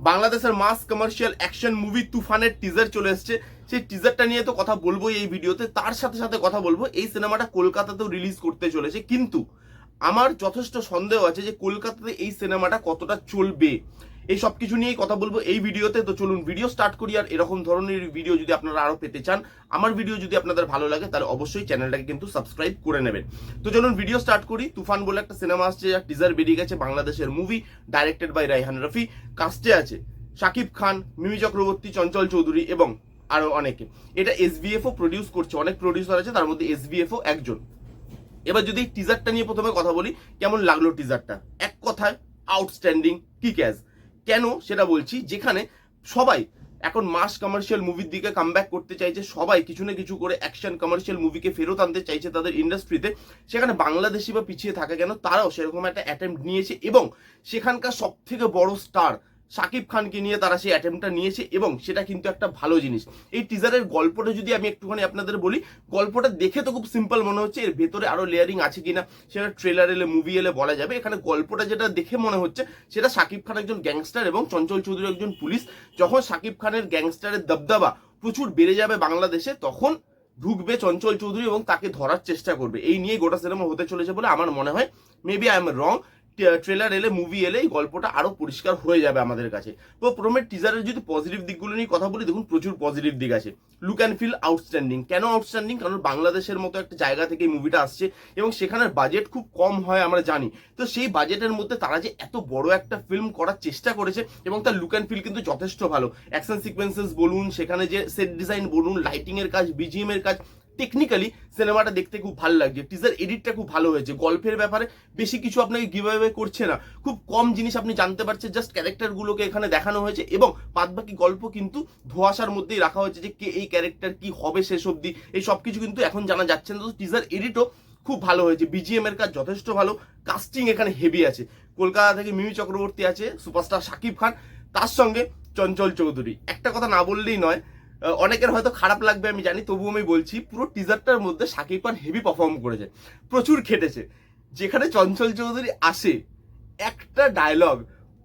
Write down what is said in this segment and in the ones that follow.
বাংলাদেশের মাস commercial action movie তুফানের teaser চলে এসছে। সেই টিজারটা নিয়ে তো কথা বলব এই ভিডিওতে। তার সাথে সাথে কথা বলব, এই সিনেমাটা কলকাতাতেও রিলিজ করতে চলেছে। কিন্তু আমার যথেষ্ট সন্দেহ আছে যে কলকাতাতে এই সিনেমাটা কতটা চলবে। এই সব কিছু নিয়েই কথা বলব। এই ভিডিওতে তো চলুন ভিডিও স্টার্ট করি আর এরকম ধরনের ভিডিও যদি আপনারা আরও পেতে চান, আমার ভিডিও যদি আপনাদের ভালো লাগে, তাহলে অবশ্যই চ্যানেলটাকে কিন্তু সাবস্ক্রাইব করে নেবেন। তো চলুন ভিডিও স্টার্ট করি। তুফান বলে একটা সিনেমা আসছে, যার টিজার বেরিয়ে গেছে বাংলাদেশের movie directed by Raihan Rafi. কাস্টে আছে শাকিব খান মিমি চক্রবর্তী চঞ্চল চৌধুরী এবং আরও অনেকে। এটা এসবিএফও প্রডিউস করছে, অনেক প্রডিউসার আছে, তার মধ্যে এস এসবিএফও একজন। এবার যদি টিজারটা নিয়ে প্রথমে কথা বলি, কেমন লাগল টিজারটা এক কথায় আউটস্ট্যান্ডিং কি ক্যাজ কেন সেটা বলছি? যেখানে সবাই এখন মাস কমার্শিয়াল মুভির দিকে কাম করতে চাইছে, সবাই কিছু না কিছু করে অ্যাকশন কমার্শিয়াল মুভিকে ফেরত আনতে চাইছে তাদের ইন্ডাস্ট্রিতে সেখানে বাংলাদেশি বা পিছিয়ে থাকে কেন? তারাও সেরকম একটা অ্যাটেম্প নিয়েছে এবং সেখানকার সব থেকে বড় স্টার শাকিব খানকে নিয়ে তারা সেই অ্যাটেম্পটা নিয়েছে এবং সেটা কিন্তু একটা ভালো জিনিস। এই টিজারের গল্পটা যদি আমি একটুখানি আপনাদের বলি, গল্পটা দেখে তো খুব সিম্পল মনে হচ্ছে, এর ভেতরে আরও লেয়ারিং আছে কিনা, সেটা ট্রেলার এলে মুভি এলে বলা যাবে। এখানে গল্পটা যেটা দেখে মনে হচ্ছে, সেটা শাকিব খান একজন গ্যাংস্টার এবং চঞ্চল চৌধুরী একজন পুলিশ। যখন শাকিব খানের গ্যাংস্টারের দবদবা প্রচুর বেড়ে যাবে বাংলাদেশে, তখন ঢুকবে চঞ্চল চৌধুরী এবং তাকে ধরার চেষ্টা করবে। এই নিয়ে গোটা সিনেমা হতে চলেছে বলে আমার মনে হয়। Maybe I am wrong trailer এলে মুভি এলে এই গল্পটা আরও পরিষ্কার হয়ে যাবে আমাদের কাছে। তো প্রথমে টিজারের যদি পজিটিভ দিকগুলো নিয়ে কথা বলি, দেখুন প্রচুর পজিটিভ দিক আছে। লুক অ্যান্ড ফিল আউটস্ট্যান্ডিং কেন আউটস্ট্যান্ডিং কারণ বাংলাদেশের মতো একটা জায়গা থেকে মুভিটা আসছে এবং সেখানের বাজেট খুব কম হয় আমরা জানি। তো সেই বাজেটের মধ্যে তারা যে এত বড় একটা ফিল্ম করার চেষ্টা করেছে এবং তার লুক অ্যান্ড ফিল কিন্তু যথেষ্ট ভালো। অ্যাকশন সিকোয়েন্সেস বলুন, সেখানে যে সেট ডিজাইন বলুন লাইটিংয়ের কাজ বিজিএম এর কাজ টেকনিক্যালি সিনেমাটা দেখতে খুব ভালো লাগছে। টিজার এডিটটা খুব ভালো হয়েছে। গল্পের ব্যাপারে বেশি কিছু আপনাকে গিভ করছে না। খুব কম জিনিস আপনি জানতে পারছেন জাস্ট ক্যারেক্টারগুলোকে এখানে দেখানো হয়েছে এবং বাদবাকি গল্প কিন্তু ধোয়াশার মধ্যেই রাখা হয়েছে যে কে এই ক্যারেক্টার কি হবে শেষ অবধি, এই সব কিছু কিন্তু এখন জানা যাচ্ছে না। তো টিজার এডিটও খুব ভালো হয়েছে। বিজিএম এর কাজ যথেষ্ট ভালো। কাস্টিং এখানে হেভি আছে। কলকাতা থেকে মিমি চক্রবর্তী আছে সুপারস্টার শাকিব খান। তার সঙ্গে চঞ্চল চৌধুরী। একটা কথা না বললেই নয় অনেকের হয়তো খারাপ লাগবে, আমি জানি, তবুও আমি বলছি, পুরো টিজারটার মধ্যে শাকিব খান হেভি পারফর্ম করেছে, প্রচুর খেটেছে। যেখানে চঞ্চল চৌধুরী আসে, একটা ডায়লগ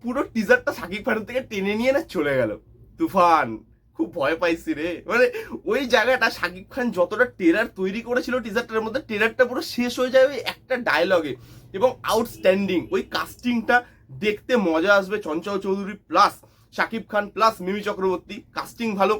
পুরো টিজারটা শাকিব খানের থেকে টেনে নিয়ে না চলে গেল। তুফান, খুব ভয় পাইছি রে। মানে ওই জায়গাটা শাকিব খান যতটা টেরার তৈরি করেছিল টিজারটার মধ্যে টেরারটা পুরো শেষ হয়ে যায় ওই একটা ডায়লগে এবং আউটস্ট্যান্ডিং ওই কাস্টিংটা দেখতে মজা আসবে Chanchal Chowdhury plus Shakib Khan plus Mimi Chakraborty. Casting ভালো।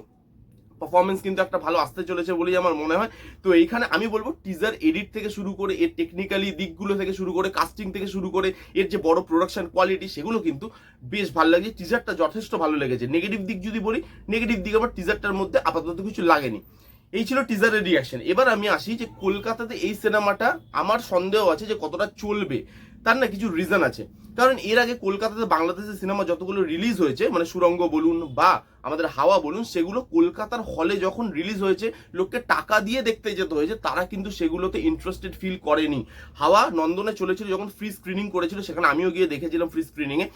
পারফরমেন্স কিন্তু একটা ভালো আসতে চলেছে বলেই আমার মনে হয়। তো এইখানে আমি বলব টিজার এডিট থেকে শুরু করে, এর টেকনিক্যালি দিকগুলো থেকে শুরু করে কাস্টিং থেকে শুরু করে, এর যে বড় প্রোডাকশন কোয়ালিটি সেগুলো কিন্তু বেশ ভালো লাগছে টিজারটা যথেষ্ট ভালো লেগেছে। নেগেটিভ দিক যদি বলি নেগেটিভ দিক আবার টিজারটার মধ্যে আপাতত কিছু লাগেনি। এই ছিল টিজারের রিয়াকশন এবার আমি আসি যে, কলকাতাতে এই সিনেমাটা আমার সন্দেহ আছে যে কতটা চলবে। তার না কিছু রিজন আছে। কারণ এর আগে কলকাতাতে বাংলাদেশের সিনেমা যতগুলো রিলিজ হয়েছে মানে সুরঙ্গ বলুন বা আমাদের হাওয়া বলুন, সেগুলো কলকাতার হলে যখন রিলিজ হয়েছে, লোককে টাকা দিয়ে দেখতে যেতে হয়েছে, তারা কিন্তু সেগুলোতে ইন্টারেস্টেড ফিল করেনি। হাওয়া নন্দনে চলেছিল, যখন ফ্রি স্ক্রিনিং করেছিল, সেখানে আমিও গিয়ে দেখেছিলাম ফ্রি স্ক্রিনিংয়ে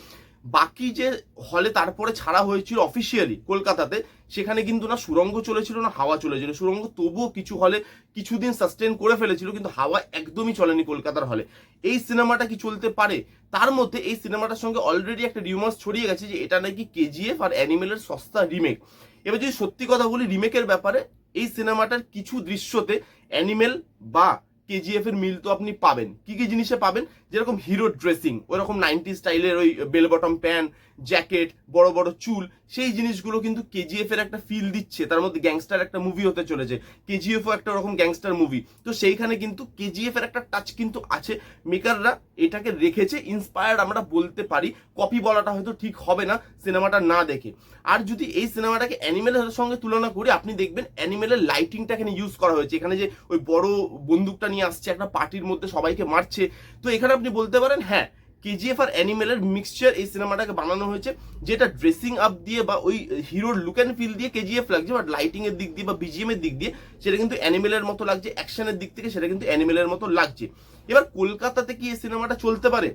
বাকি যে হলে তারপরে ছাড়া হয়েছিল অফিসিয়ালি কলকাতাতে, সেখানে কিন্তু না সুরঙ্গ চলেছিল, না হাওয়া চলেছিল। সুরঙ্গ তবুও কিছু হলে কিছুদিন সাস্টেন করে ফেলেছিল, কিন্তু হাওয়া একদমই চলেনি কলকাতার হলে। এই সিনেমাটা কি চলতে পারে? তার মধ্যে এই সিনেমাটার সঙ্গে অলরেডি একটা রিউমার্স ছড়িয়ে গেছে যে এটা নাকি কেজিএফ আর অ্যানিমেলের সস্তা রিমেক এবার যদি সত্যি কথা বলি রিমেকের ব্যাপারে এই সিনেমাটার কিছু দৃশ্যতে অ্যানিমেল বা কেজিএফ এর মিল তো আপনি পাবেন। কি কি জিনিসে পাবেন? যেরকম হিরো ড্রেসিং ওরকম নাইনটি স্টাইলের ওই বেল বটম প্যান্ট জ্যাকেট, বড় বড় চুল, সেই জিনিসগুলো কিন্তু কেজিএফ এর একটা ফিল দিচ্ছে। তার মধ্যে গ্যাংস্টার একটা মুভি হতে চলেছে। কেজিএফ একটা ওরকম গ্যাংস্টার মুভি তো সেইখানে কিন্তু কেজিএফ এর একটা টাচ কিন্তু আছে। মেকাররা এটাকে রেখেছে ইন্সপায়ার্ড আমরা বলতে পারি। কপি বলাটা হয়তো ঠিক হবে না সিনেমাটা না দেখে। আর যদি এই সিনেমাটাকে অ্যানিমেলের সঙ্গে তুলনা করি, আপনি দেখবেন অ্যানিমেলের লাইটিংটা এখানে ইউজ করা হয়েছে। এখানে যে ওই বড় বন্দুকটা নিয়ে আসছে, একটা পার্টির মধ্যে সবাইকে মারছে। তো এখানে আপনি বলতে পারেন হ্যাঁ কেজিএফ আর অ্যানিমেলের মিক্সচার এই সিনেমাটাকে বানানো হয়েছে, যেটা ড্রেসিং আপ দিয়ে বা ওই হিরোর লুক অ্যান্ড ফিল দিয়ে কেজিএফ লাগছে বাট লাইটিং এর দিক দিয়ে বা বিজিএম এর দিক দিয়ে সেটা কিন্তু অ্যানিমেলের মতো লাগছে অ্যাকশনের দিক থেকে সেটা কিন্তু অ্যানিমেলের মতো লাগছে। এবার কলকাতাতে কি এই সিনেমাটা চলতে পারে?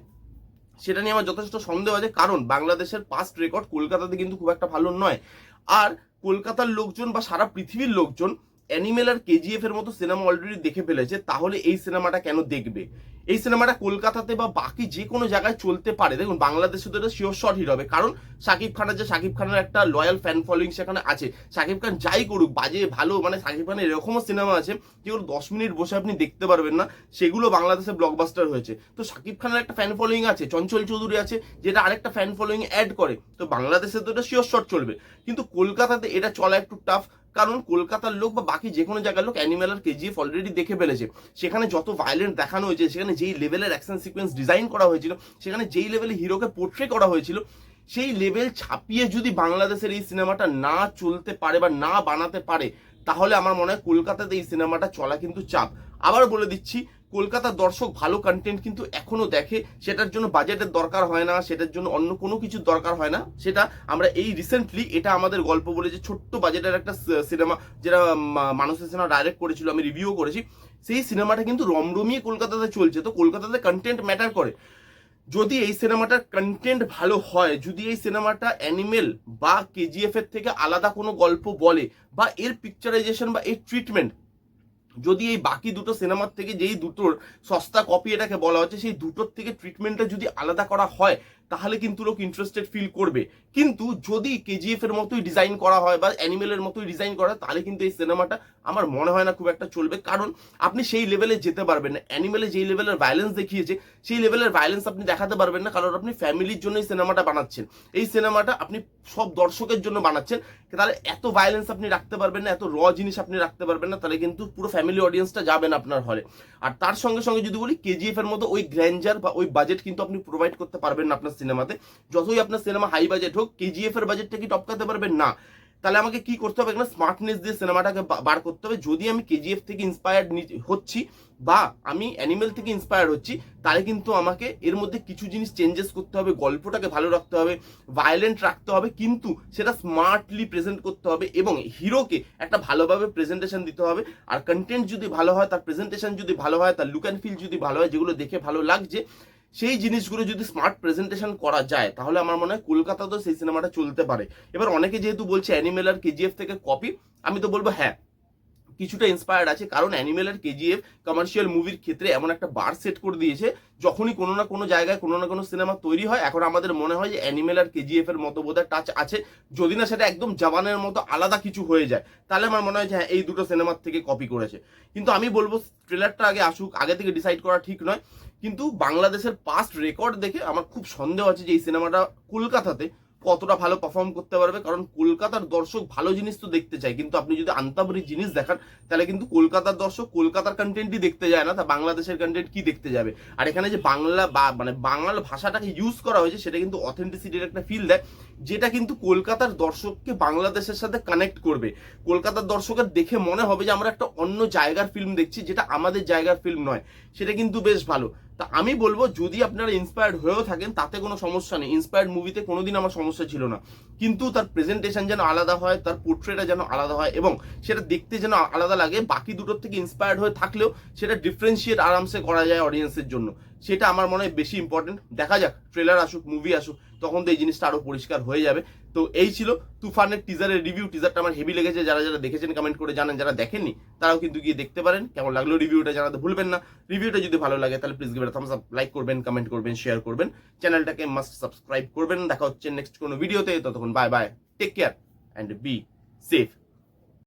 সেটা নিয়ে আমার যথেষ্ট সন্দেহ আছে, কারণ বাংলাদেশের পাস্ট রেকর্ড কলকাতাতে কিন্তু খুব একটা ভালো নয়। আর কলকাতার লোকজন বা সারা পৃথিবীর লোকজন অ্যানিমেল আর কেজিএফ এর মতো সিনেমা অলরেডি দেখে ফেলেছে, তাহলে এই সিনেমাটা কেন দেখবে? এই সিনেমাটা কলকাতাতে বা বাকি যে কোনো জায়গায় চলতে পারে। দেখুন, বাংলাদেশে তো এটা শিওর শট হিট হবে। কারণ শাকিব খানের যে শাকিব খানের একটা লয়াল ফ্যান ফলোয়িং সেখানে আছে। শাকিব খান যাই করুক, বাজে, ভালো মানে শাকিব খানের এরকমও সিনেমা আছে যেগুলো দশ মিনিট বসে আপনি দেখতে পারবেন না। সেগুলো বাংলাদেশে ব্লকবাস্টার হয়েছে। তো শাকিব খানের একটা ফ্যান ফলোয়িং আছে, চঞ্চল চৌধুরী আছে, যেটা আরেকটা ফ্যান ফলোয়িং অ্যাড করে। তো বাংলাদেশে তো এটা শিওর শট চলবে। কিন্তু কলকাতাতে এটা চলা একটু টাফ কারণ কলকাতার লোক বা বাকি যে কোনো জায়গার লোক অ্যানিমেল আর কেজিএফ অলরেডি দেখে ফেলেছে। সেখানে যত ভায়োলেন্ট দেখানো হয়েছে, সেখানে যেই লেভেলের অ্যাকশন সিকোয়েন্স ডিজাইন করা হয়েছিল, সেখানে যেই লেভেলে হিরোকে পোর্ট্রে করা হয়েছিল, সেই লেভেল ছাপিয়ে যদি বাংলাদেশের এই সিনেমাটা না চলতে পারে বা না বানাতে পারে, তাহলে আমার মনে হয় কলকাতাতে এই সিনেমাটা চলা কিন্তু চাপ। আবার বলে দিচ্ছি কলকাতার দর্শক ভালো কন্টেন্ট কিন্তু এখনও দেখে, সেটার জন্য বাজেটের দরকার হয় না, সেটার জন্য অন্য কোনো কিছুর দরকার হয় না। সেটা আমরা এই রিসেন্টলি এটা আমাদের গল্প বলে যে ছোট্ট বাজেটের একটা সিনেমা যেটা মানুষের সিনেমা ডাইরেক্ট করেছিল, আমি রিভিউ করেছি। সেই সিনেমাটা কিন্তু রমরমিয়ে কলকাতাতে চলছে, তো কলকাতাতে কন্টেন্ট ম্যাটার করে। যদি এই সিনেমাটার কন্টেন্ট ভালো হয়, যদি এই সিনেমাটা অ্যানিমেল বা কেজিএফ এর থেকে আলাদা কোনো গল্প বলে, বা এর পিকচারাইজেশন বা এর ট্রিটমেন্ট যদি এই বাকি দুটো সিনেমার থেকে যেই দুটোর সস্তা কপি এটাকে বলা হচ্ছে, সেই দুটোর থেকে ট্রিটমেন্টটা যদি আলাদা করা হয় তাহলে কিন্তু লোক ইন্টারেস্টেড ফিল করবে। কিন্তু যদি কেজিএফ এর মতোই ডিজাইন করা হয় বা অ্যানিমেলের মতোই ডিজাইন করা হয়, তাহলে কিন্তু এই সিনেমাটা আমার মনে হয় না খুব একটা চলবে। কারণ আপনি সেই লেভেলে যেতে পারবেন না। অ্যানিমেলে যেই লেভেলের ভায়োলেন্স দেখিয়েছে, সেই লেভেলের ভায়োলেন্স আপনি দেখাতে পারবেন না। কারণ আপনি ফ্যামিলির জন্য এই সিনেমাটা বানাচ্ছেন। এই সিনেমাটা আপনি সব দর্শকের জন্য বানাচ্ছেন। তাহলে এত ভায়োলেন্স আপনি রাখতে পারবেন না, এত র জিনিস আপনি রাখতে পারবেন না, তাহলে কিন্তু পুরো ফ্যামিলি অডিয়েন্সটা যাবেন আপনার হলে আর তার সঙ্গে সঙ্গে যদি বলি কেজিএফ এর মতো ওই গ্র্যান্ডার বা ওই বাজেট কিন্তু আপনি প্রোভাইড করতে পারবেন না আপনার সিনেমাতে, যতই আপনার সিনেমা হাই বাজেট হোক কেজিএফ এর বাজেটটা কি টপকাতে পারবেন? না। তাহলে আমাকে কি করতে হবে? এখানে স্মার্টনেস দিয়ে সিনেমাটাকে বার করতে হবে। যদি আমি কেজিএফ থেকে ইন্সপায়ার্ড হচ্ছি, বা আমি অ্যানিমেল থেকে ইন্সপায়ার হচ্ছি, তাহলে কিন্তু আমাকে এর মধ্যে কিছু জিনিস চেঞ্জেস করতে হবে। গল্পটাকে ভালো রাখতে হবে ভায়োলেন্ট রাখতে হবে, কিন্তু সেটা স্মার্টলি প্রেজেন্ট করতে হবে এবং হিরোকে একটা ভালোভাবে প্রেজেন্টেশন দিতে হবে। আর কন্টেন্ট যদি ভালো হয়, তার প্রেজেন্টেশন যদি ভালো হয়, তার লুক অ্যান্ড ফিল যদি ভালো হয়, যেগুলো দেখে ভালো লাগছে সেই জিনিসগুলো যদি স্মার্ট প্রেজেন্টেশন করা যায়, তাহলে আমার মনে হয় কলকাতাতেও সেই সিনেমাটা চলতে পারে। এবার অনেকে যেহেতু বলছে অ্যানিমেল আর কেজিএফ থেকে কপি আমি তো বলব হ্যাঁ কিছুটা ইন্সপায়ার্ড আছে। কারণ অ্যানিমেল আর কেজিএফ কমার্শিয়াল মুভির ক্ষেত্রে এমন একটা বার সেট করে দিয়েছে, যখনই কোনো না কোনো জায়গায় কোনো না কোনো সিনেমা তৈরি হয়, এখন আমাদের মনে হয় যে অ্যানিমেল আর কেজিএফ এর মতো বোধহয় টাচ আছে। যদি না সেটা একদম জাবানের মতো আলাদা কিছু হয়ে যায়, তাহলে আমার মনে হয় যে হ্যাঁ এই দুটো সিনেমার থেকে কপি করেছে। কিন্তু আমি বলব ট্রেলারটা আগে আসুক, আগে থেকে ডিসাইড করা ঠিক নয়। কিন্তু বাংলাদেশের পাস্ট রেকর্ড দেখে আমার খুব সন্দেহ আছে যে এই সিনেমাটা কলকাতাতে কতটা ভালো পারফর্ম করতে পারবে? কারণ কলকাতার দর্শক ভালো জিনিস তো দেখতে চায়। কিন্তু আপনি যদি আন্তাবরি জিনিস দেখান, তাহলে কিন্তু কলকাতার দর্শক কলকাতার কন্টেন্টই দেখতে যায় না, তা বাংলাদেশের কন্টেন্ট কি দেখতে যাবে? আর এখানে যে বাংলা বা মানে বাংলা ভাষাটাকে ইউজ করা হয়েছে, সেটা কিন্তু অথেন্টিসিটির একটা ফিল দেয়, যেটা কিন্তু কলকাতার দর্শককে বাংলাদেশের সাথে কানেক্ট করবে। কলকাতার দর্শকের দেখে মনে হবে যে আমরা একটা অন্য জায়গার ফিল্ম দেখছি, যেটা আমাদের জায়গার ফিল্ম নয়। সেটা কিন্তু বেশ ভালো। তা আমি বলব, যদি আপনারা ইন্সপায়ার্ড হয়েও থাকেন, তাতে কোনো সমস্যা নেই। ইন্সপায়ার্ড মুভিতে কোনোদিন আমার সমস্যা ছিল না। কিন্তু তার প্রেজেন্টেশন যেন আলাদা হয়, তার পোর্ট্রেটা যেন আলাদা হয়, এবং সেটা দেখতে যেন আলাদা লাগে, বাকি দুটোর থেকে ইন্সপায়ার্ড হয়ে থাকলেও সেটা ডিফারেন্সিয়েট আরামসে করা যায় অডিয়েন্সের জন্য। সেটা আমার মনে হয় বেশি ইম্পর্টেন্ট দেখা যাক ট্রেলার আসুক মুভি আসুক, তখন তো এই জিনিসটা আরও পরিষ্কার হয়ে যাবে। তো এই ছিল তুফানের টিজারের রিভিউ টিজারটা আমার হেভি লেগেছে। যারা যারা দেখেছেন কমেন্ট করে জানেন। যারা দেখেননি, তারাও কিন্তু গিয়ে দেখতে পারেন। কেমন লাগল রিভিউটা জানাতে ভুলবেন না। রিভিউটা যদি ভালো লাগে, তাহলে please give a thumbs up like করবেন কমেন্ট করবেন শেয়ার করবেন। চ্যানেলটাকে মাস্ট সাবস্ক্রাইব করবেন। দেখা হচ্ছে নেক্সট কোনো ভিডিওতে ততক্ষণ bye bye take care and be safe